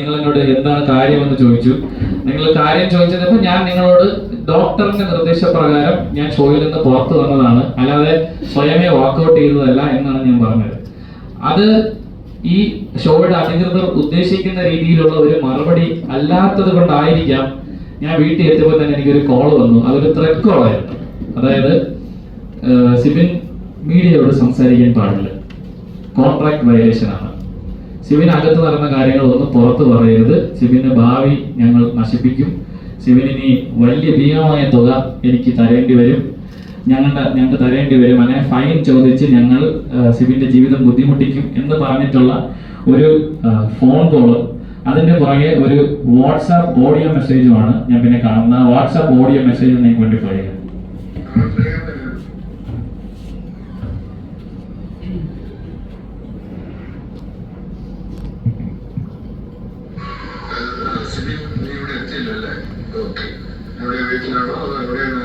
നിങ്ങൾ എന്നോട് എന്താണ് കാര്യമെന്ന് ചോദിച്ചു. നിങ്ങൾ കാര്യം ചോദിച്ചപ്പോൾ ഞാൻ നിങ്ങളോട് ഡോക്ടറിന്റെ നിർദ്ദേശപ്രകാരം ഞാൻ ഷോയിൽ നിന്ന് പുറത്തു വന്നതാണ്. അല്ലാതെ സ്വയമേ വാക്കൗട്ട് ചെയ്തതല്ല എന്നാണ് ഞാൻ പറഞ്ഞത്. അത് ഈ ഷോയുടെ അധികൃതർ ഉദ്ദേശിക്കുന്ന രീതിയിലുള്ള ഒരു മറുപടി അല്ലാത്തത് കൊണ്ടായിരിക്കാം ഞാൻ വീട്ടിൽ എത്തിയപ്പോൾ തന്നെ എനിക്കൊരു കോൾ വന്നു. അതൊരു ത്രെഡ് കോളായിരുന്നു അതായത് സിബിൻ മീഡിയയോട് സംസാരിക്കാൻ പാടില്ല. കോൺട്രാക്ട് വയലേഷൻ അകത്ത് നടന്ന കാര്യങ്ങളൊന്നും പുറത്ത് പറയരുത്. സിബിന്റെ ഭാവി ഞങ്ങൾ നശിപ്പിക്കും. ഇനി വലിയ ഭീമമായ തുക എനിക്ക് തരേണ്ടി വരും. ഞങ്ങളുടെ ഞങ്ങൾക്ക് തരേണ്ടി വരും. അങ്ങനെ ഫൈൻ ചോദിച്ച് ഞങ്ങൾ ശിവന്റെ ജീവിതം ബുദ്ധിമുട്ടിക്കും എന്ന് പറഞ്ഞിട്ടുള്ള ഒരു ഫോൺ കോൾ. അതിന്റെ പുറകെ ഒരു വാട്സാപ്പ് ഓഡിയോ മെസ്സേജുമാണ് ഞാൻ പിന്നെ കാണുന്ന വാട്സാപ്പ് ഓഡിയോ മെസ്സേജ് നിങ്ങൾക്ക് വേണ്ടി പ്ലേ ഓക്കെ. ഇവിടെ വീട്ടിലാണോ അതോ എവിടെയാണ്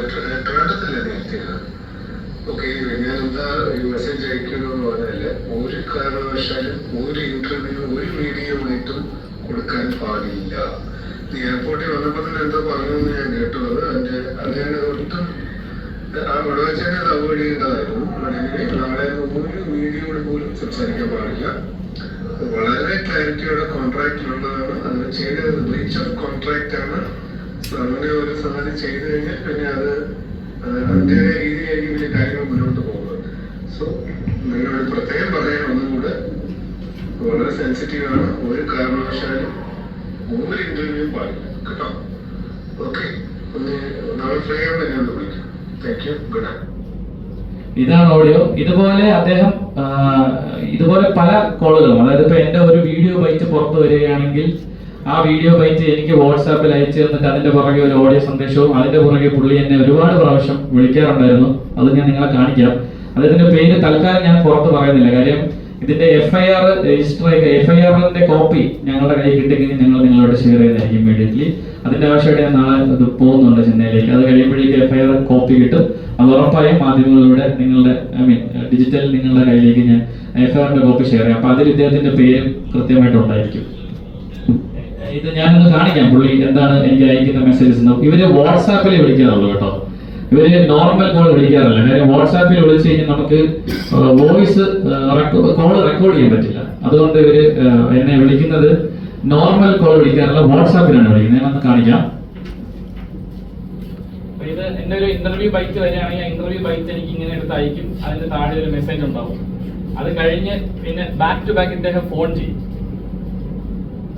ട്രാൻഡത്തല്ലേ നീ എത്തിയത് ഞാൻ എന്താ ഈ മെസ്സേജ് അയക്കണമെന്ന് പറഞ്ഞാൽ ഒരു കാരണവശാലും ഒരു ഇന്റർവ്യൂ ഒരു മീഡിയയുമായിട്ടും കൊടുക്കാൻ പാടില്ല. എയർപോർട്ടിൽ വന്നപ്പോൾ തന്നെ എന്താ പറഞ്ഞതെന്ന് ഞാൻ കേട്ടു അത് ഒട്ടും ആ വിടവച്ചാനെ അത് അവോയ്ഡ് ചെയ്യേണ്ടതായിരുന്നു. അല്ലെങ്കിൽ നാളെ ഒരു പോലും സംസാരിക്കാൻ പാടില്ല. വളരെ ക്ലാരിറ്റിയോടെ കോൺട്രാക്റ്റിലുള്ളതാണ് അങ്ങനെ ചെയ്തത് ബ്രീച്ച് ഓഫ് കോൺട്രാക്റ്റ് ആണ്. So അങ്ങനെ ഒരു സംഗതി ചെയ്തു കഴിഞ്ഞാൽ പിന്നെ അത് അത് അതിന്റെ രീതിയായിരിക്കും വലിയ കാര്യങ്ങൾ മുന്നോട്ട് പോകുന്നത്. സോ നിങ്ങൾ പ്രത്യേകം പറയാൻ ഒന്നുകൂടെ. വളരെ സെൻസിറ്റീവ് ആണ് ഒരു കാരണവശാലും മൂന്ന് ഇന്റർവ്യൂ പാടില്ല. കേട്ടോ? ഓക്കെ. ഒന്ന് നാളെ ഫ്രീ ആവുമ്പോൾ ഞാൻ വിളിക്കാം. താങ്ക് യു ഗുഡ് നൈറ്റ് ഇതാണ് ഓഡിയോ ഇതുപോലെ അദ്ദേഹം ഇതുപോലെ പല കോളുകളും അതായത് ഇപ്പൊ എന്റെ ഒരു വീഡിയോ ബൈറ്റ് പുറത്തു വരികയാണെങ്കിൽ ആ വീഡിയോ ബൈറ്റ് എനിക്ക് വാട്സാപ്പിൽ അയച്ചു തന്നിട്ട് അതിന്റെ പുറകെ ഒരു ഓഡിയോ സന്ദേശവും അതിന്റെ പുറകെ പുള്ളി എന്നെ ഒരുപാട് പ്രാവശ്യം വിളിക്കാറുണ്ടായിരുന്നു. അത് ഞാൻ നിങ്ങളെ കാണിക്കാം. അദ്ദേഹത്തിന്റെ പേര് തൽക്കാലം ഞാൻ പുറത്ത് പറയുന്നില്ല. കാര്യം ഇതിന്റെ F I R register F I ആറിന്റെ കോപ്പി ഞങ്ങളുടെ കയ്യിൽ കിട്ടിക്കഴിഞ്ഞാൽ ഞങ്ങൾ നിങ്ങളോട് ഷെയർ ചെയ്തായിരിക്കും ഇമ്മീഡിയറ്റ്ലി അതിന്റെ ആവശ്യമായിട്ട് ഞാൻ നാളെ ഇത് പോകുന്നുണ്ട് ചെന്നൈയിലേക്ക്. അത് കഴിയുമ്പോഴേക്കും എഫ് ഐ ആർ കോപ്പി കിട്ടും. അത് ഉറപ്പായും മാധ്യമങ്ങളിലൂടെ നിങ്ങളുടെ ഐ മീൻ ഡിജിറ്റൽ നിങ്ങളുടെ കയ്യിലേക്ക് ഞാൻ എഫ് ഐ ആറിന്റെ കോപ്പി ഷെയർ ചെയ്യാം. അപ്പൊ അതിൽ ഇദ്ദേഹത്തിന്റെ പേരും കൃത്യമായിട്ട് ഉണ്ടായിരിക്കും. ഇത് ഞാനൊന്ന് കാണിക്കാം പുള്ളി എന്താണ് എനിക്ക് അയക്കുന്ന മെസ്സേജസ് ഇവർ വാട്സാപ്പിൽ വിളിക്കാറുള്ളൂ കേട്ടോ. ഇവർ നോർമൽ കോൾ വിളിക്കാറില്ല. കാര്യം വാട്സാപ്പിൽ വിളിച്ചു കഴിഞ്ഞാൽ നമുക്ക് വോയിസ് കോൾ റെക്കോർഡ് ചെയ്യാൻ പറ്റില്ല. അതുകൊണ്ട് ഇവർ എന്നെ വിളിക്കുന്നത് നോർമൽ കോൾ വിളിക്കാറില്ല വാട്സാപ്പിലാണ് വിളിക്കുന്നത്. ഞാനൊന്ന് കാണിക്കാം. ഇത് എന്റെ ഒരു ഇന്റർവ്യൂ ബൈറ്റ് വരികയാണെങ്കിൽ ആ ഇന്റർവ്യൂ ബൈറ്റ് എനിക്ക് ഇങ്ങനെ എടുത്ത് അയക്കും. അതിന്റെ താഴെ ഒരു മെസ്സേജ് ഉണ്ടാവും. അത് കഴിഞ്ഞ് പിന്നെ ബാക്ക് ടു ബാക്ക് ഇദ്ദേഹം ഫോൺ ചെയ്യും.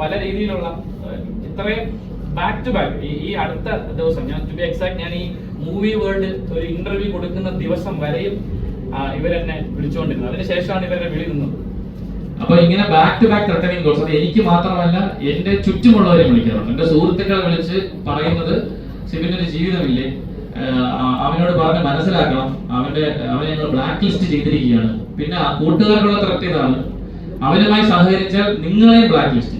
പല രീതിയിലുള്ള ഇത്രയും ബാക്ക് ടു ബാക്ക് ഈ അടുത്ത ദിവസം ഞാൻ ടു ബി എക്സാക്ട് ഞാൻ ഈ മൂവി വേൾഡ് ഒരു ഇന്റർവ്യൂ കൊടുക്കുന്ന ദിവസം വരെയും ഇവരെന്നെ വിളിച്ചുകൊണ്ടിരുന്നത് അതിനുശേഷമാണ് ഇവരെ വിളിക്കുന്നത് അപ്പൊ ഇങ്ങനെ back to back threatening calls അത് എനിക്ക് മാത്രമല്ല എന്റെ ചുറ്റുമുള്ളവരെ വിളിക്കാറുണ്ട്. എന്റെ സുഹൃത്തുക്കളെ വിളിച്ച് പറയുന്നത് സിബിന്റെ ഒരു ജീവിതമില്ലേ അവനോട് പറഞ്ഞ് മനസ്സിലാക്കണം. അവന്റെ അവനെ ഞങ്ങൾ ബ്ലാക്ക് ലിസ്റ്റ് ചെയ്തിരിക്കുകയാണ്. പിന്നെ കൂട്ടുകാർക്കുള്ള തൃപ്തിയതാണ് അവനുമായി സഹകരിച്ചാൽ നിങ്ങളെയും ബ്ലാക്ക് ലിസ്റ്റ്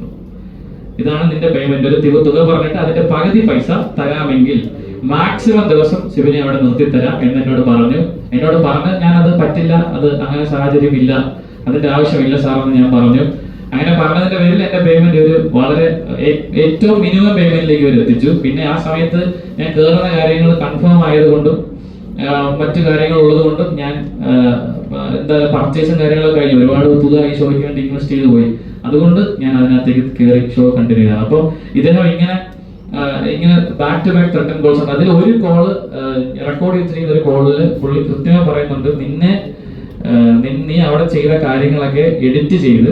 ഇതാണ് നിന്റെ പേയ്മെന്റ് ഒരു തുക തുക പറഞ്ഞിട്ട് അതിന്റെ പകുതി പൈസ തരാമെങ്കിൽ മാക്സിമം ദിവസം ശിവനെ അവിടെ നിർത്തി തരാം എന്ന് എന്നോട് പറഞ്ഞു. എന്നോട് പറഞ്ഞ് ഞാൻ അത് പറ്റില്ല അത് അങ്ങനെ സാഹചര്യം ഇല്ല അതിന്റെ ആവശ്യമില്ല സാർ എന്ന് ഞാൻ പറഞ്ഞു. അങ്ങനെ പറഞ്ഞതിന്റെ പേരിൽ എന്റെ പേയ്മെന്റ് ഒരു വളരെ ഏറ്റവും മിനിമം പേയ്മെന്റിലേക്ക് ഒരു എത്തിച്ചു. പിന്നെ ആ സമയത്ത് ഞാൻ കയറുന്ന കാര്യങ്ങൾ കൺഫേം ആയതുകൊണ്ടും മറ്റു കാര്യങ്ങൾ ഉള്ളതുകൊണ്ടും ഞാൻ എന്താ പർച്ചേസും കാര്യങ്ങളൊക്കെ കഴിഞ്ഞു. ഒരുപാട് തുക ഈ ഷോയ്ക്ക് വേണ്ടി ഇൻവെസ്റ്റ് ചെയ്തു പോയി. അതുകൊണ്ട് ഞാൻ അതിനകത്തേക്ക് കയറി ഷോ കണ്ടിന്യൂ ചെയ്തതാണ്. അപ്പോൾ ഇദ്ദേഹം ഇങ്ങനെ ഇങ്ങനെ back to back threaten calls ഉണ്ട്. അതിൽ ഒരു കോൾ റെക്കോർഡ് ചെയ്തിരിക്കുന്ന ഒരു കോളിൽ പുള്ളി കൃത്യമായി പറയുന്നുണ്ട് നിന്നെ നീ അവിടെ ചെയ്ത കാര്യങ്ങളൊക്കെ എഡിറ്റ് ചെയ്ത്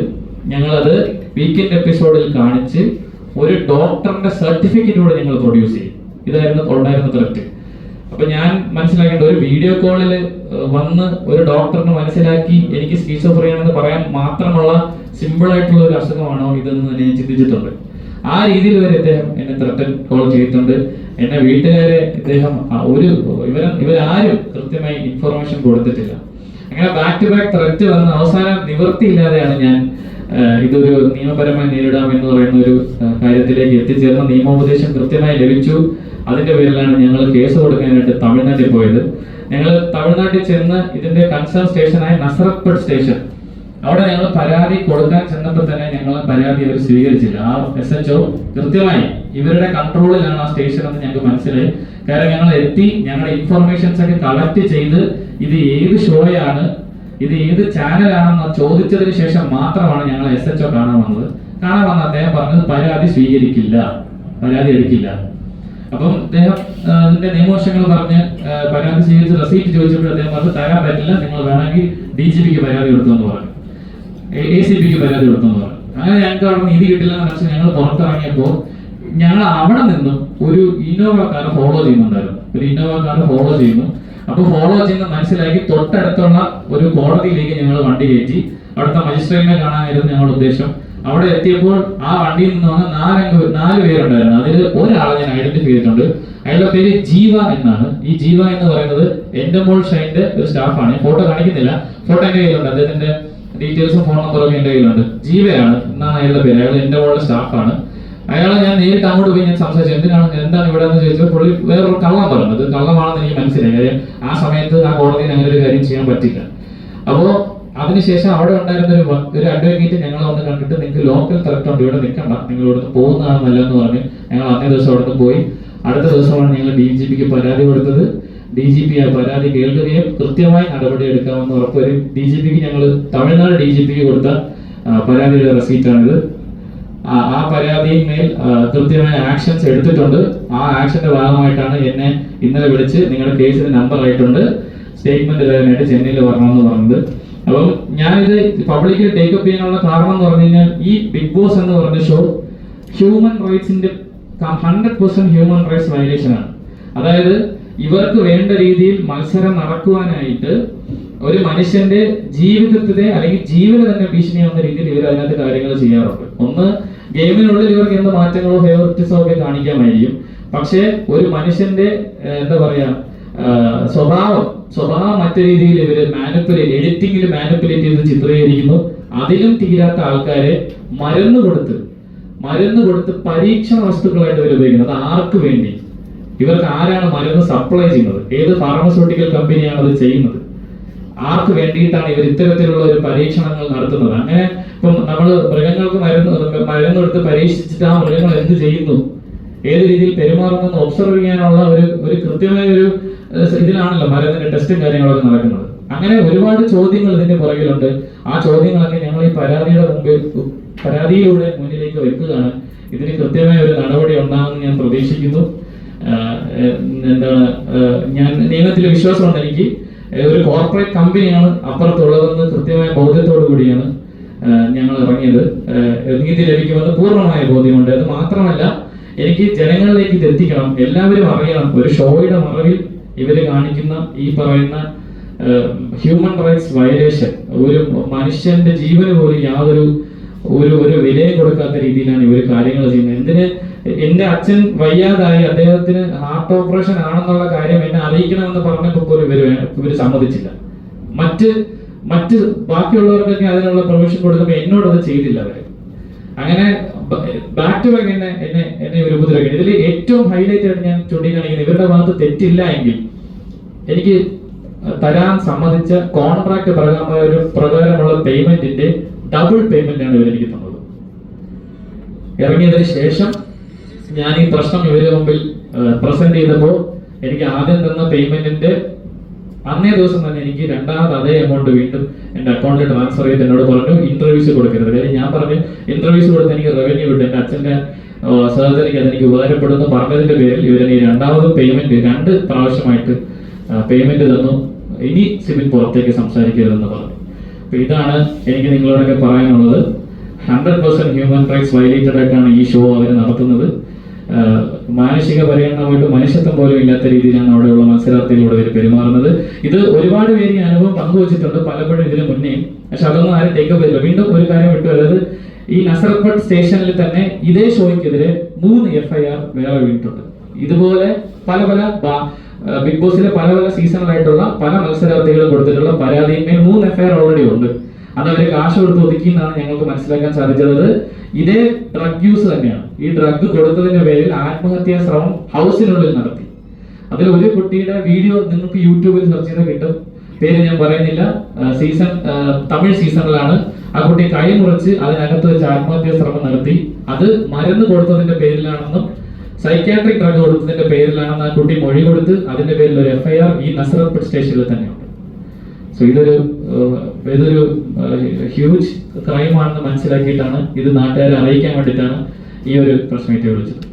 ഞങ്ങളത് വീക്കെൻഡ് എപ്പിസോഡിൽ കാണിച്ച് ഒരു ഡോക്ടറിന്റെ സർട്ടിഫിക്കറ്റ് കൂടെ ഞങ്ങൾ പ്രൊഡ്യൂസ് ചെയ്യും. ഇതായിരുന്നു ഉണ്ടായിരുന്ന ത്രെറ്റ് അപ്പൊ ഞാൻ മനസ്സിലാക്കേണ്ട ഒരു വീഡിയോ കോളിൽ വന്ന് ഒരു ഡോക്ടറിന് മനസ്സിലാക്കി എനിക്ക് സ്കീസോഫ്രിയാണെന്ന് പറയാൻ മാത്രമുള്ള സിമ്പിൾ ആയിട്ടുള്ള ഒരു അസുഖമാണോ ഇതെന്ന് ഞാൻ ചിന്തിച്ചിട്ടുണ്ട്. ആ രീതിയിൽ വരെ ഇദ്ദേഹം എന്നെ ത്രട്ടൻ കോൾ ചെയ്തിട്ടുണ്ട്. എന്നെ വീട്ടുകാരെ അദ്ദേഹം ഒരു ഇവർ ഇവരാരും കൃത്യമായി ഇൻഫർമേഷൻ കൊടുത്തിട്ടില്ല. അങ്ങനെ ബാക്ക് ടു ബാക്ക് ത്രെറ്റ് വന്ന് അവസാനം നിവൃത്തിയില്ലാതെയാണ് ഞാൻ ഇതൊരു നിയമപരമായി നേരിടാം എന്ന് പറയുന്ന ഒരു കാര്യത്തിലേക്ക് എത്തിച്ചേർന്ന നിയമോപദേശം കൃത്യമായി ലഭിച്ചു. അതിന്റെ പേരിലാണ് ഞങ്ങൾ കേസ് കൊടുക്കാനായിട്ട് തമിഴ്നാട്ടിൽ പോയത്. ഞങ്ങൾ തമിഴ്നാട്ടിൽ ചെന്ന് ഇതിന്റെ കൺസേൺ സ്റ്റേഷനായ നസറത്പട്ട് സ്റ്റേഷൻ. അവിടെ ഞങ്ങൾ പരാതി കൊടുക്കാൻ ചെന്നപ്പോൾ തന്നെ ഞങ്ങൾ പരാതി അവർ സ്വീകരിച്ചില്ല. ആ എസ് എച്ച് കൃത്യമായി ഇവരുടെ കൺട്രോളിലാണ് ആ സ്റ്റേഷൻ എന്ന് ഞങ്ങൾക്ക് മനസ്സിലായി. കാരണം ഞങ്ങൾ എത്തി ഞങ്ങളുടെ ഇൻഫർമേഷൻസ് ഒക്കെ കളക്ട് ചെയ്ത് ഇത് ഏത് ഷോയാണ് ഇത് ഏത് ചാനലാണെന്ന് ചോദിച്ചതിന് ശേഷം മാത്രമാണ് ഞങ്ങൾ എസ് എച്ച് ഒ കാണാൻ വന്നത്. കാണാൻ വന്ന അദ്ദേഹം പറഞ്ഞത് പരാതി സ്വീകരിക്കില്ല പരാതി എടുക്കില്ല. അപ്പം അദ്ദേഹം അതിന്റെ നിയമവശങ്ങൾ പറഞ്ഞ് പരാതി സ്വീകരിച്ച് റെസീപ്റ്റ് ചോദിച്ചപ്പോൾ അദ്ദേഹം പറഞ്ഞു തരാൻ പറ്റില്ല നിങ്ങൾ വേണമെങ്കിൽ ഡി ജി പിക്ക് പരാതി കൊടുത്തെന്ന് പറഞ്ഞു. എ സി പിക്ക് പരാതി കൊടുത്തെന്ന് പറഞ്ഞു. അങ്ങനെ ഞങ്ങൾക്ക് അവിടെ നീതി കിട്ടില്ല എന്ന് വെച്ചാൽ ഞങ്ങൾ പുറത്തിറങ്ങിയപ്പോൾ ഞങ്ങൾ അവിടെ നിന്നും ഒരു ഇന്നോവ കാർ ഫോളോ ചെയ്യുന്നുണ്ടായിരുന്നു. ഒരു ഇന്നോവ കാർ ഫോളോ ചെയ്യുന്നു. അപ്പൊ ഫോളോ ചെയ്യുന്ന മനസ്സിലാക്കി തൊട്ടടുത്തുള്ള ഒരു കോടതിയിലേക്ക് ഞങ്ങൾ വണ്ടി കയറ്റി. അവിടുത്തെ മജിസ്ട്രേറ്റിനെ കാണാനായിരുന്നു ഞങ്ങളുടെ ഉദ്ദേശം. അവിടെ എത്തിയപ്പോൾ ആ വണ്ടിയിൽ നിന്ന് വന്ന നാലംഗ നാല് പേരുണ്ടായിരുന്നു. അതിൽ ഒരാളെ ഞാൻ ഐഡന്റിഫൈ ചെയ്തിട്ടുണ്ട്. അയാളുടെ പേര് ജീവ എന്നാണ്. ഈ ജീവ എന്ന് പറയുന്നത് എന്റെ മോൾ ഷൈന്റെ ഒരു സ്റ്റാഫാണ് ഫോട്ടോ കാണിക്കുന്നില്ല. ഫോട്ടോ എന്റെ കയ്യിലുണ്ട്. അദ്ദേഹത്തിന്റെ ഡീറ്റെയിൽസും ഫോൺ നമ്പറും എന്റെ കയ്യിലുണ്ട്. ജീവയാണ് എന്നാണ് അയാളുടെ പേര്. അയാൾ എന്റെ മോളുടെ സ്റ്റാഫാണ് അയാളെ ഞാൻ നേരിട്ട് അങ്ങോട്ട് പോയി ഞാൻ സംസാരിച്ചു. എന്തിനാണ് എന്താണ് ഇവിടെ എന്ന് ചോദിച്ചപ്പോൾ പുള്ളി വേറൊരു കള്ളം പറഞ്ഞത് കള്ളമാണെന്ന് എനിക്ക് മനസ്സിലായി. കാര്യം ആ സമയത്ത് ആ കോടതിയിൽ അങ്ങനെ ഒരു കാര്യം ചെയ്യാൻ പറ്റില്ല. അപ്പോ അതിനുശേഷം അവിടെ ഉണ്ടായിരുന്ന ഒരു ഒരു അഡ്വക്കേറ്റ് ഞങ്ങൾ വന്ന് കണ്ടിട്ട് നിങ്ങൾക്ക് ലോക്കൽ കളക്ടർ ഉണ്ട് ഇവിടെ നിൽക്കണ്ട നിങ്ങൾ ഇവിടുന്ന് പോകുന്നതാണ് നല്ലതെന്ന് പറഞ്ഞ് ഞങ്ങൾ അന്നേ ദിവസം അവിടുന്ന് പോയി. അടുത്ത ദിവസമാണ് ഞങ്ങൾ ഡി ജി പിക്ക് പരാതി കൊടുത്തത്. ഡി ജി പി ആ പരാതി കേൾക്കുകയും കൃത്യമായി നടപടി എടുക്കാമെന്ന് ഉറപ്പുവരും. ഡി ജി പിക്ക് ഞങ്ങൾ തമിഴ്നാട് ഡി ജി പിക്ക് കൊടുത്ത പരാതിയുടെ റെസീറ്റാണിത്. ആ പരാതിയിന്മേൽ കൃത്യമായ ആക്ഷൻസ് എടുത്തിട്ടുണ്ട്. ആ ആക്ഷന്റെ ഭാഗമായിട്ടാണ് എന്നെ ഇന്നലെ വിളിച്ച് നിങ്ങളുടെ കേസിന് നമ്പർ ആയിട്ടുണ്ട്. സ്റ്റേറ്റ്മെന്റ് തരാനായിട്ട് ചെന്നൈയിൽ വരണമെന്ന് പറഞ്ഞത്. അപ്പം ഞാനിത് പബ്ലിക്കിൽ ടേക്കപ്പ് ചെയ്യാനുള്ള കാരണം എന്ന് പറഞ്ഞു കഴിഞ്ഞാൽ ഈ ബിഗ് ബോസ് എന്ന് പറഞ്ഞ show human റൈറ്റ്സിന്റെ hundred percent human rights violation ആണ്. അതായത് ഇവർക്ക് വേണ്ട രീതിയിൽ മത്സരം നടക്കുവാനായിട്ട് ഒരു മനുഷ്യന്റെ ജീവിതത്തിലെ അല്ലെങ്കിൽ ജീവന് തന്നെ ഭീഷണിയാവുന്ന രീതിയിൽ ഇവർ അതിനകത്ത് കാര്യങ്ങൾ ചെയ്യാറുണ്ട്. ഒന്ന് ഗെയിമിനുള്ളിൽ ഇവർക്ക് എന്ത് മാറ്റങ്ങളോ ഫേവറിറ്റിസോ ഒക്കെ കാണിക്കാമായിരിക്കും പക്ഷേ ഒരു മനുഷ്യന്റെ എന്താ പറയാ സ്വഭാവം സ്വഭാവം മറ്റു രീതിയിൽ ഇവർ മാനിപ്പുലേറ്റ് എഡിറ്റിംഗിൽ മാനിപ്പുലേറ്റ് ചെയ്ത് ചിത്രീകരിക്കുന്നു. അതിലും തീരാത്ത ആൾക്കാരെ മരുന്ന് കൊടുത്ത് മരുന്ന് കൊടുത്ത് പരീക്ഷണ വസ്തുക്കളായിട്ട് ഇവർ ഉപയോഗിക്കുന്നത് അത് ആർക്ക് വേണ്ടി? ഇവർക്ക് ആരാണ് മരുന്ന് സപ്ലൈ ചെയ്യുന്നത്? ഏത് ഫാർമസ്യൂട്ടിക്കൽ കമ്പനിയാണ് അത് ചെയ്യുന്നത്? ആർക്ക് വേണ്ടിയിട്ടാണ് ഇവർ ഇത്തരത്തിലുള്ള ഒരു പരീക്ഷണങ്ങൾ നടത്തുന്നത്? അങ്ങനെ ഇപ്പം നമ്മൾ മൃഗങ്ങൾക്ക് മരുന്ന് മരുന്ന് കൊടുത്ത് പരീക്ഷിച്ചിട്ട് ആ മൃഗങ്ങൾ എന്ത് ചെയ്യുന്നു? ഏത് രീതിയിൽ പെരുമാറുന്നെന്ന് ഒബ്സർവ് ചെയ്യാനുള്ള ഒരു ഒരു കൃത്യമായ ഒരു ഇതിലാണല്ലോ മരുന്നിന്റെ ടെസ്റ്റും കാര്യങ്ങളൊക്കെ നടക്കുന്നത്. അങ്ങനെ ഒരുപാട് ചോദ്യങ്ങൾ ഇതിന്റെ പുറകിലുണ്ട്. ആ ചോദ്യങ്ങളൊക്കെ ഞങ്ങൾ ഈ പരാതിയുടെ മുമ്പിൽ പരാതിയിലൂടെ മുന്നിലേക്ക് വെക്കുകയാണ്. ഇതിന് കൃത്യമായ ഒരു നടപടി ഉണ്ടാകുമെന്ന് ഞാൻ പ്രതീക്ഷിക്കുന്നു. എന്താണ് ഞാൻ നിയമത്തിൽ വിശ്വാസമുണ്ട് എനിക്ക്. ഒരു കോർപ്പറേറ്റ് കമ്പനിയാണ് അപ്പുറത്തുള്ളതെന്ന് കൃത്യമായ ബോധ്യത്തോടു കൂടിയാണ് ഞങ്ങൾ ഇറങ്ങിയത്. നീതി ലഭിക്കുമെന്ന് പൂർണമായ ബോധ്യമുണ്ട്. അത് മാത്രമല്ല എനിക്ക് ജനങ്ങളിലേക്ക് ഇത് എത്തിക്കണം. എല്ലാവരും അറിയണം. ഒരു ഷോയുടെ മറവിൽ ഇവർ കാണിക്കുന്ന ഈ പറയുന്ന ഹ്യൂമൻ റൈറ്റ്സ് വയലേഷൻ ഒരു മനുഷ്യന്റെ ജീവന് പോലും യാതൊരു ഒരു ഒരു വിലയും കൊടുക്കാത്ത രീതിയിലാണ് ഇവർ കാര്യങ്ങൾ ചെയ്യുന്നത്. എന്തിന് എന്റെ അച്ഛൻ വയ്യാതായി അദ്ദേഹത്തിന് ഹാർട്ട് ഓപ്പറേഷൻ ആണെന്നുള്ള കാര്യം എന്നെ അറിയിക്കണമെന്ന് പറഞ്ഞപ്പോൾ പോലും ഇവർ ഇവർ സമ്മതിച്ചില്ല. മറ്റ് മറ്റ് ബാക്കിയുള്ളവർക്കൊക്കെ അതിനുള്ള പ്രൊവിഷൻ കൊടുക്കുമ്പോൾ എന്നോട് അത് ചെയ്തില്ല അവർ. അങ്ങനെ ബാക്ക് ടു ബാക്ക് എന്നെ എന്നെ എന്നെ ഒരു ഉപദ്രവിക്കണം ഇതിൽ ഏറ്റവും ഹൈലൈറ്റ് ആയിട്ട് ഞാൻ ചൂണ്ടിക്കാണിക്കുന്നത് ഇവരുടെ ഭാഗത്ത് തെറ്റില്ല എങ്കിൽ എനിക്ക് തരാൻ സമ്മതിച്ച കോൺട്രാക്ട് പ്രകാരമായ ഒരു പ്രകാരമുള്ള പേയ്മെന്റിന്റെ ഡബിൾ പേയ്മെന്റ് ആണ് ഇവരെനിക്ക് തന്നത്. ഇറങ്ങിയതിന് ശേഷം ഞാൻ ഈ പ്രശ്നം ഇവരുടെ മുമ്പിൽ പ്രസന്റ് ചെയ്തപ്പോൾ എനിക്ക് ആദ്യം തന്ന പേയ്മെന്റിന്റെ അന്നേ ദിവസം തന്നെ എനിക്ക് രണ്ടാമത് അതേ എമൗണ്ട് വീണ്ടും എന്റെ അക്കൗണ്ടിൽ ട്രാൻസ്ഫർ ചെയ്ത് എന്നോട് പറഞ്ഞു ഇന്റർവ്യൂസ് കൊടുക്കരുത്. കാര്യം ഞാൻ പറഞ്ഞു ഇന്റർവ്യൂസ് കൊടുത്ത് എനിക്ക് റവന്യൂ കിട്ടും എന്റെ അച്ഛന്റെ സർജറിക്ക് അതെനിക്ക് ഉപകാരപ്പെടുന്നു. പറഞ്ഞതിന്റെ പേരിൽ ഇവരെന്നെ രണ്ടാമതും പേയ്മെന്റ് രണ്ട് പ്രാവശ്യമായിട്ട് പേയ്മെന്റ് തന്നു. ഇനി സിബിൻ പുറത്തേക്ക് സംസാരിക്കരുതെന്ന് പറഞ്ഞു. അപ്പൊ ഇതാണ് എനിക്ക് നിങ്ങളോടൊക്കെ പറയാനുള്ളത്. Hundred percent human rights violated ആയിട്ടാണ് ഈ ഷോ അവർ നടത്തുന്നത്. മാനുഷിക പരിഗണനമായിട്ട് മനുഷ്യത്വം പോലും ഇല്ലാത്ത രീതിയിലാണ് അവിടെയുള്ള മത്സരാർത്ഥികളോട് ഇവർ പെരുമാറുന്നത്. ഇത് ഒരുപാട് പേര് ഈ അനുഭവം പങ്കുവച്ചിട്ടുണ്ട് പലപ്പോഴും ഇതിന് മുന്നേയും പക്ഷെ അതൊന്നും ആരും ടേക്കപ്പ് ചെയ്തില്ല വീണ്ടും ഒരു കാര്യം വിട്ടു. അതായത് ഈ നസറപ്പട്ട് സ്റ്റേഷനിൽ തന്നെ ഇതേ ഷോയ്ക്കെതിരെ മൂന്ന് എഫ് ഐ ആർ വേറെ വീണിട്ടുണ്ട്. ഇതുപോലെ പല പല ബിഗ് ബോസിലെ പല പല സീസണിലായിട്ടുള്ള പല മത്സരാർത്ഥികളും കൊടുത്തിട്ടുള്ള പരാതിയിൽ മൂന്ന് എഫ് ഐ ആർ ഓൾറെഡി ഉണ്ട്. അത് അവർ കാശ് കൊടുത്ത് ഒതുക്കി എന്നാണ് ഞങ്ങൾക്ക് മനസ്സിലാക്കാൻ സാധിച്ചത്. ഇതേ ഡ്രഗ് യൂസ് തന്നെയാണ്. ഈ ഡ്രഗ് കൊടുത്തതിന്റെ പേരിൽ ആത്മഹത്യാ ശ്രമം ഹൗസിനുള്ളിൽ നടത്തി. അതിൽ ഒരു കുട്ടിയുടെ വീഡിയോ നിങ്ങൾക്ക് യൂട്യൂബിൽ സെർച്ച് ചെയ്ത് കിട്ടും. പേര് ഞാൻ പറയുന്നില്ല. സീസൺ തമിഴ് സീസണിലാണ് ആ കുട്ടി കൈ മുറിച്ച് അതിനകത്ത് വെച്ച് ആത്മഹത്യാ ശ്രമം നടത്തി. അത് മരുന്ന് കൊടുത്തതിന്റെ പേരിലാണെന്നും സൈക്യാട്രിക് ഡ്രഗ് കൊടുത്തതിന്റെ പേരിലാണെന്ന് ആ കുട്ടി മൊഴി കൊടുത്ത് അതിന്റെ പേരിൽ ഒരു എഫ്ഐആർ ഈ നസറത്ത് സ്റ്റേഷനിൽ തന്നെയുണ്ട്. സോ ഇതൊരു ഇതൊരു ഹ്യൂജ് ക്രൈമാണെന്ന് മനസ്സിലാക്കിയിട്ടാണ് ഇത് നാട്ടുകാരെ അറിയിക്കാൻ വേണ്ടിയിട്ടാണ് ഈ ഒരു പ്രശ്നത്തെ വിളിച്ചത്